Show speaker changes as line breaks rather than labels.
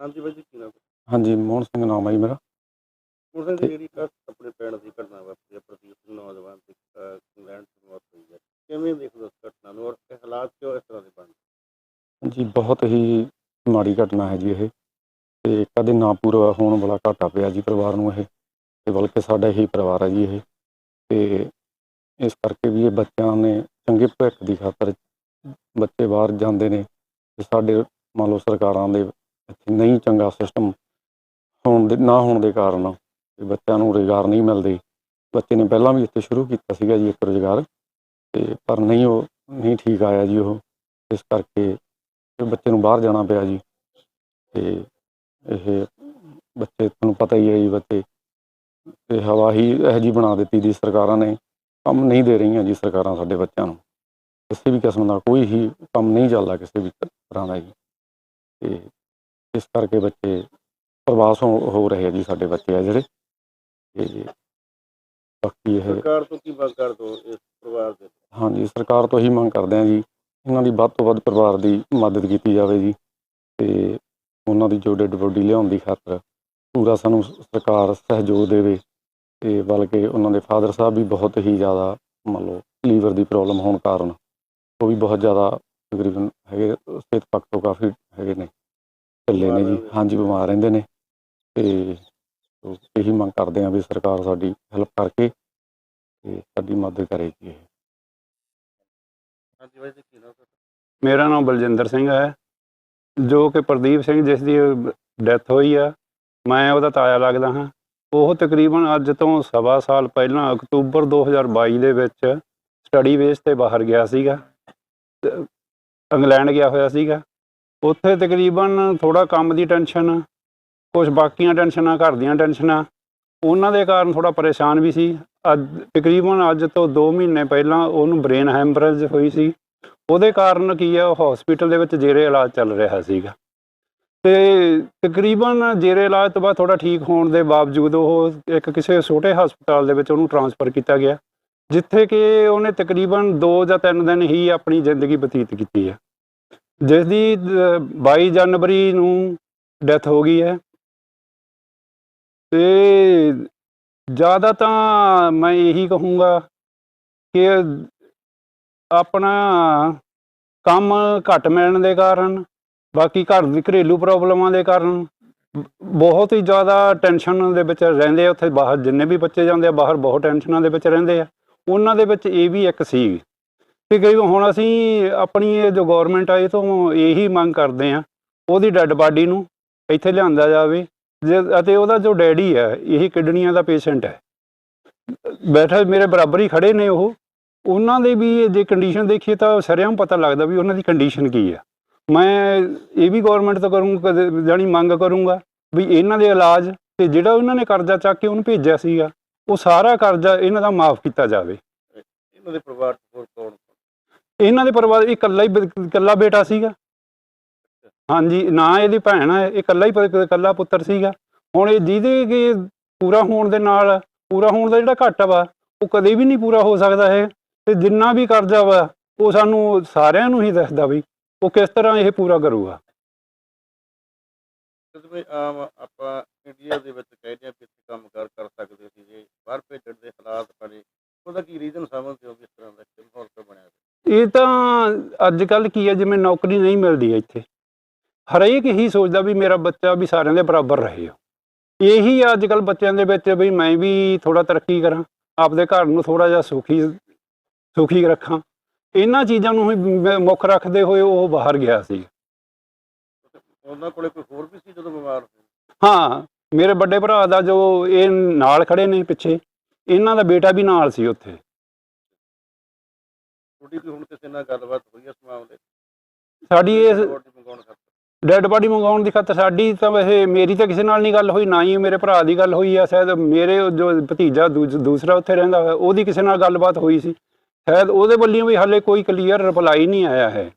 ਹਾਂਜੀ ਬਾਈ ਜੀ ਕੀ ਨਾਮ
ਹਾਂਜੀ ਮੋਹਨ ਸਿੰਘ ਨਾਮ ਹੈ ਜੀ ਮੇਰਾ।
ਉਹਨਾਂ ਦੀ ਜਿਹੜੀ ਕੱਟ ਕੱਪੜੇ ਪੈਣ ਦੀ ਘਟਨਾ ਵਾਪਰੀ ਹੈ ਪ੍ਰਦੀਪ ਸਿੰਘ ਨੌਜਵਾਨ ਦੀ ਇੰਗਲੈਂਡ ਤੋਂ ਮੌਤ ਹੋਈ ਹੈ। ਕਿਵੇਂ ਦੇਖਦੇ ਹੋ ਇਸ ਘਟਨਾ ਨੂੰ ਔਰ ਇਹ ਹਾਲਾਤ ਕਿਉਂ ਇਸ ਤਰ੍ਹਾਂ ਦੇ ਬਣ
ਜੀ ਬਹੁਤ ਹੀ ਮਾੜੀ ਘਟਨਾ ਹੈ ਜੀ ਇਹ। ਤੇ ਕਦੇ ਨਾ ਪੂਰਾ ਹੋਣ ਵਾਲਾ ਘਾਟਾ ਪਿਆ ਜੀ ਪਰਿਵਾਰ ਨੂੰ ਇਹ। ਤੇ ਬਲਕਿ ਸਾਡਾ ਹੀ ਪਰਿਵਾਰ ਹੈ ਜੀ ਇਹ। ਤੇ ਇਸ ਕਰਕੇ ਵੀ ਇਹ ਬੱਚਿਆਂ ਨੇ ਚੰਗੇ ਭਵਿੱਖ ਦੀ ਖਾਤਰ ਬੱਚੇ ਬਾਹਰ ਜਾਂਦੇ ਨੇ। ਤੇ ਸਾਡੇ ਮੰਨ ਲਓ ਸਰਕਾਰਾਂ ਦੇ ਇੱਥੇ ਨਹੀਂ ਚੰਗਾ ਸਿਸਟਮ ਹੋਣ ਦੇ, ਨਾ ਹੋਣ ਦੇ ਕਾਰਨ ਬੱਚਿਆਂ ਨੂੰ ਰੁਜ਼ਗਾਰ ਨਹੀਂ ਮਿਲਦੇ। ਬੱਚੇ ਨੇ ਪਹਿਲਾਂ ਵੀ ਇੱਥੇ ਸ਼ੁਰੂ ਕੀਤਾ ਸੀਗਾ ਜੀ ਇੱਕ ਰੁਜ਼ਗਾਰ ਤੇ ਪਰ ਨਹੀਂ ਉਹ, ਨਹੀਂ ਠੀਕ ਆਇਆ ਜੀ ਉਹ। ਇਸ ਕਰਕੇ ਬੱਚੇ ਨੂੰ ਬਾਹਰ ਜਾਣਾ ਪਿਆ ਜੀ। ਤੇ ਇਹ ਬੱਚੇ, ਤੁਹਾਨੂੰ ਪਤਾ ਹੀ ਹੈ ਜੀ ਬੱਚੇ, ਤੇ ਹਵਾ ਹੀ ਇਹੋ ਜਿਹੀ ਬਣਾ ਦਿੱਤੀ ਜੀ ਸਰਕਾਰਾਂ ਨੇ। ਕੰਮ ਨਹੀਂ ਦੇ ਰਹੀਆਂ ਜੀ ਸਰਕਾਰਾਂ ਸਾਡੇ ਬੱਚਿਆਂ ਨੂੰ। ਕਿਸੇ ਵੀ ਕਿਸਮ ਦਾ ਕੋਈ ਹੀ ਕੰਮ ਨਹੀਂ ਚੱਲਦਾ ਕਿਸੇ ਵੀ ਤਰ੍ਹਾਂ ਦਾ ਜੀ। ਤੇ ਇਸ ਕਰਕੇ ਬੱਚੇ ਪ੍ਰਵਾਸ ਹੋ ਹੋ ਰਹੇ ਆ ਜੀ ਸਾਡੇ ਬੱਚੇ ਆ ਜਿਹੜੇ। ਤੇ ਬਾਕੀ ਇਹ
ਸਰਕਾਰ ਤੋਂ ਕੀ ਮੰਗ ਕਰ ਦੋ ਇਸ ਪਰਿਵਾਰ ਦੇ?
ਹਾਂਜੀ ਸਰਕਾਰ ਤੋਂ ਹੀ ਮੰਗ ਕਰਦੇ ਹਾਂ ਜੀ ਇਹਨਾਂ ਦੀ ਵੱਧ ਤੋਂ ਵੱਧ ਪਰਿਵਾਰ ਦੀ ਮਦਦ ਕੀਤੀ ਜਾਵੇ ਜੀ। ਤੇ ਉਹਨਾਂ ਦੀ ਜੋ ਡੈਡ ਬੋਡੀ ਲਿਆਉਣ ਦੀ ਖਾਤਰ ਪੂਰਾ ਸਾਨੂੰ ਸਰਕਾਰ ਸਹਿਯੋਗ ਦੇਵੇ। ਤੇ ਬਲਕਿ ਉਹਨਾਂ ਦੇ ਫਾਦਰ ਸਾਹਿਬ ਵੀ ਬਹੁਤ ਹੀ ਜ਼ਿਆਦਾ ਮੰਨ ਲਓ ਲੀਵਰ ਦੀ ਪ੍ਰੋਬਲਮ ਹੋਣ ਕਾਰਨ ਉਹ ਵੀ ਬਹੁਤ ਜ਼ਿਆਦਾ ਤਕਰੀਬਨ ਹੈਗੇ ਸਿਹਤ ਪੱਖ ਤੋਂ ਕਾਫੀ ਹੈਗੇ ਨੇ। ਢਿੱਲੇ ਨੇ ਜੀ। ਹਾਂਜੀ ਬਿਮਾਰ ਰਹਿੰਦੇ ਨੇ। ਤੇ ਉਹ ਇਹੀ ਮੰਗ ਕਰਦੇ ਹਾਂ ਵੀ ਸਰਕਾਰ ਸਾਡੀ ਹੈਲਪ ਕਰਕੇ ਤੇ ਸਾਡੀ ਮਦਦ ਕਰੇ ਜੀ ਇਹ।
ਹਾਂਜੀ ਬਾਈ ਜੀ ਕੀ ਨਾਮ
ਮੇਰਾ ਨਾਮ ਬਲਜਿੰਦਰ ਸਿੰਘ ਹੈ। ਜੋ ਕਿ ਪ੍ਰਦੀਪ ਸਿੰਘ ਜਿਸ ਦੀ ਡੈਥ ਹੋਈ ਆ ਮੈਂ ਉਹਦਾ ਤਾਇਆ ਲੱਗਦਾ ਹਾਂ। ਉਹ ਤਕਰੀਬਨ ਅੱਜ ਤੋਂ ਸਵਾ ਸਾਲ ਪਹਿਲਾਂ ਅਕਤੂਬਰ 2022 ਦੇ ਵਿੱਚ ਸਟੱਡੀ ਬੇਸ ਤੇ ਬਾਹਰ ਗਿਆ ਸੀਗਾ। ਇੰਗਲੈਂਡ ਗਿਆ ਹੋਇਆ ਸੀਗਾ। ਉੱਥੇ ਤਕਰੀਬਨ ਥੋੜਾ ਕੰਮ ਦੀ ਟੈਨਸ਼ਨ ਕੁਝ ਬਾਕੀਆਂ ਟੈਨਸ਼ਨਾਂ, ਘਰ ਦੀਆਂ ਟੈਨਸ਼ਨਾਂ, ਉਹਨਾਂ ਦੇ ਕਾਰਨ ਥੋੜਾ ਪਰੇਸ਼ਾਨ ਵੀ ਸੀ। ਅੱਜ ਤਕਰੀਬਨ ਅੱਜ ਤੋਂ 2 ਮਹੀਨੇ ਪਹਿਲਾਂ ਉਹਨੂੰ ਬ੍ਰੇਨ ਹੈਮਰੇਜ ਹੋਈ ਸੀ। ਉਹਦੇ ਕਾਰਨ ਕੀ ਆ, ਉਹ ਹਸਪੀਟਲ ਦੇ ਵਿੱਚ ਜੇਰੇ ਇਲਾਜ ਚੱਲ ਰਿਹਾ ਸੀਗਾ। ਤੇ ਤਕਰੀਬਨ ਜੇਰੇ ਇਲਾਜ ਤੋਂ ਬਾਅਦ ਥੋੜਾ ਠੀਕ ਹੋਣ ਦੇ ਬਾਵਜੂਦ ਉਹ ਇੱਕ ਕਿਸੇ ਛੋਟੇ ਹਸਪਤਾਲ ਦੇ ਵਿੱਚ ਉਹਨੂੰ ਟਰਾਂਸਫਰ ਕੀਤਾ ਗਿਆ, ਜਿੱਥੇ ਕਿ ਉਹਨੇ ਤਕਰੀਬਨ 2 ਜਾਂ 3 ਦਿਨ ਹੀ ਆਪਣੀ ਜ਼ਿੰਦਗੀ ਬਤੀਤ ਕੀਤੀ ਹੈ ਜਿਸ ਦੀ ਅਹ, 22 ਜਨਵਰੀ ਨੂੰ ਡੈਥ ਹੋ ਗਈ ਹੈ। ਤੇ ਜ਼ਿਆਦਾ ਤਾਂ ਮੈਂ ਇਹੀ ਕਹੂੰਗਾ ਕਿ ਆਪਣਾ ਕੰਮ ਘੱਟ ਮਿਲਣ ਦੇ ਕਾਰਨ ਬਾਕੀ ਘਰ ਦੀ ਘਰੇਲੂ ਪ੍ਰੋਬਲਮਾਂ ਦੇ ਕਾਰਨ ਬਹੁਤ ਹੀ ਜ਼ਿਆਦਾ ਟੈਨਸ਼ਨ ਦੇ ਵਿੱਚ ਰਹਿੰਦੇ ਆ। ਉੱਥੇ ਬਾਹਰ ਜਿੰਨੇ ਵੀ ਬੱਚੇ ਜਾਂਦੇ ਆ ਬਾਹਰ ਬਹੁਤ ਟੈਨਸ਼ਨਾਂ ਦੇ ਵਿੱਚ ਰਹਿੰਦੇ ਆ। ਉਹਨਾਂ ਦੇ ਵਿੱਚ ਇਹ ਵੀ ਇੱਕ ਸੀ। ਕਿ ਕਈ ਹੁਣ ਅਸੀਂ ਆਪਣੀ ਇਹ ਜੋ ਗਵਰਨਮੈਂਟ ਆ, ਇਹ ਤੋਂ ਇਹੀ ਮੰਗ ਕਰਦੇ ਆ ਉਹਦੀ ਡੈੱਡ ਬਾਡੀ ਨੂੰ ਇੱਥੇ ਲਿਆਂਦਾ ਜਾਵੇ ਅਤੇ ਉਹਦਾ ਜੋ ਡੈਡੀ ਹੈ, ਇਹ ਕਿਡਨੀਆਂ ਦਾ ਪੇਸ਼ੈਂਟ ਹੈ। ਬੈਠਾ, ਮੇਰੇ ਬਰਾਬਰ ਹੀ ਖੜੇ ਨੇ ਉਹ। ਉਹਨਾਂ ਦੇ ਵੀ ਜੇ ਕੰਡੀਸ਼ਨ ਦੇਖੀਏ ਤਾਂ ਸਰਿਆਂ ਪਤਾ ਲੱਗਦਾ ਵੀ ਉਹਨਾਂ ਦੀ ਕੰਡੀਸ਼ਨ ਕੀ ਆ ਮੈਂ ਇਹ ਵੀ ਗਵਰਨਮੈਂਟ ਤੋਂ ਕਰੂੰਗਾ ਜਾਨੀ ਮੰਗ ਕਰੂੰਗਾ ਵੀ ਇਹਨਾਂ ਦੇ ਇਲਾਜ ਤੇ ਜਿਹੜਾ ਉਹਨਾਂ ਨੇ ਕਰਜ਼ਾ ਚੱਕ ਕੇ ਉਹਨੂੰ ਭੇਜਿਆ ਸੀਗਾ, ਉਹ ਸਾਰਾ ਕਰਜ਼ਾ ਇਹਨਾਂ ਦਾ ਮਾਫ ਕੀਤਾ ਜਾਵੇ।
ਇਹਨਾਂ ਦੇ ਪਰਿਵਾਰ ਚ ਕੌਣ
ਇਹਨਾਂ ਦੇ ਪਰਿਵਾਰ ਇਹ ਇਕੱਲਾ ਹੀ ਬ- ਇਕੱਲਾ ਬੇਟਾ ਸੀਗਾ। ਹਾਂਜੀ, ਨਾ ਇਹਦੀ ਭੈਣ ਹੈ ਇਕੱਲਾ ਹੀ ਪ- ਇਕੱਲਾ ਪੁੱਤਰ ਸੀਗਾ। ਹੁਣ ਇਹ ਜਿਹਦੇ ਕਿ ਪੂਰਾ ਹੋਣ ਦੇ ਨਾਲ, ਪੂਰਾ ਹੋਣ ਦਾ ਜਿਹੜਾ ਘਾਟਾ ਵਾ, ਉਹ ਕਦੇ ਵੀ ਨਹੀਂ ਪੂਰਾ ਹੋ ਸਕਦਾ ਹੈ ਤੇ ਜਿੰਨਾ ਵੀ ਕਰਜ਼ਾ ਵਾ, ਉਹ ਸਾਨੂੰ ਸਾਰਿਆਂ ਨੂੰ ਹੀ ਦੱਸਦਾ ਵੀ ਉਹ ਕਿਸ ਤਰ੍ਹਾਂ ਇਹ ਪੂਰਾ ਕਰੂਗਾ।
ਜਿਵੇਂ ਆਮ ਆਪਾਂ ਇੰਡੀਆ ਦੇ ਵਿੱਚ ਕਹਿੰਦੇ ਆ ਕਿ ਇੱਥੇ ਕੰਮ ਕਾਰ ਕਰ ਸਕਦੇ ਸੀ, ਜੇ ਬਾਹਰ ਭੇਜਣ ਦੇ ਹਾਲਾਤ ਬਣੇ ਉਹਦਾ ਕੀ ਰੀਜ਼ਨ ਸਮਝਦੇ ਹੋ ਕਿ ਤਰ੍ਹਾਂ ਦਾ ਕਿ ਮਾਹੌਲ ਕਿਉਂ ਬਣਿਆ?
ਇਹ ਤਾਂ ਅੱਜ ਕੱਲ ਕੀ ਹੈ ਜਿਵੇਂ ਨੌਕਰੀ ਨਹੀਂ ਮਿਲਦੀ ਇੱਥੇ। ਹਰੇਕ ਹੀ ਸੋਚਦਾ ਵੀ ਮੇਰਾ ਬੱਚਾ ਵੀ ਸਾਰਿਆਂ ਦੇ ਬਰਾਬਰ ਰਹੇ ਇਹੀ ਅੱਜ ਕੱਲ ਬੱਚਿਆਂ ਦੇ ਵਿੱਚ ਵੀ ਮੈਂ ਵੀ ਥੋੜਾ ਤਰੱਕੀ ਕਰਾਂ ਆਪਦੇ ਘਰ ਨੂੰ ਥੋੜਾ ਜਿਹਾ ਸੁਖੀ ਸੁਖੀ ਰੱਖਾਂ। ਇਹਨਾਂ ਚੀਜ਼ਾਂ ਨੂੰ ਹੀ ਮੁੱਖ ਰੱਖਦੇ ਹੋਏ ਉਹ ਬਾਹਰ ਗਿਆ ਸੀ।
ਉਹਨਾਂ ਕੋਲੇ ਕੋਈ ਹੋਰ ਵੀ ਸੀ ਜਦੋਂ ਬਿਮਾਰ ਸੀ
ਹਾਂ ਮੇਰੇ ਵੱਡੇ ਭਰਾ ਦਾ ਜੋ ਇਹ ਨਾਲ ਖੜੇ ਨੇ ਪਿੱਛੇ ਇਹਨਾਂ ਦਾ ਬੇਟਾ ਵੀ ਨਾਲ ਸੀ ਉੱਥੇ।
ਤੁਹਾਡੀ ਕੋਈ ਹੁਣ ਕਿਸੇ ਨਾਲ ਗੱਲਬਾਤ ਹੋਈ ਇਸ ਮਾਮਲੇ 'ਚ?
ਸਾਡੀ ਇਸ
ਮੰਗਾਉਣ ਖਾਤਰ।
ਡੈੱਡ ਬਾਡੀ ਮੰਗਾਉਣ ਦੀ ਖਾਤਰ ਸਾਡੀ ਤਾਂ ਵੈਸੇ ਮੇਰੀ ਤਾਂ ਕਿਸੇ ਨਾਲ ਨਹੀਂ ਗੱਲ ਹੋਈ ਨਾ ਹੀ ਮੇਰੇ ਭਰਾ ਦੀ ਗੱਲ ਹੋਈ ਆ ਸ਼ਾਇਦ ਮੇਰੇ ਉਹ ਜੋ ਭਤੀਜਾ ਦੂਜ- ਦੂਸਰਾ ਉੱਥੇ ਰਹਿੰਦਾ ਹੋਇਆ ਉਹਦੀ ਕਿਸੇ ਨਾਲ ਗੱਲਬਾਤ ਹੋਈ ਸੀ। ਸ਼ਾਇਦ ਉਹਦੇ ਵੱਲੋਂ ਵੀ ਹਾਲੇ ਕੋਈ ਕਲੀਅਰ ਰਿਪਲਾਈ ਨਹੀਂ ਆਇਆ ਹੈ।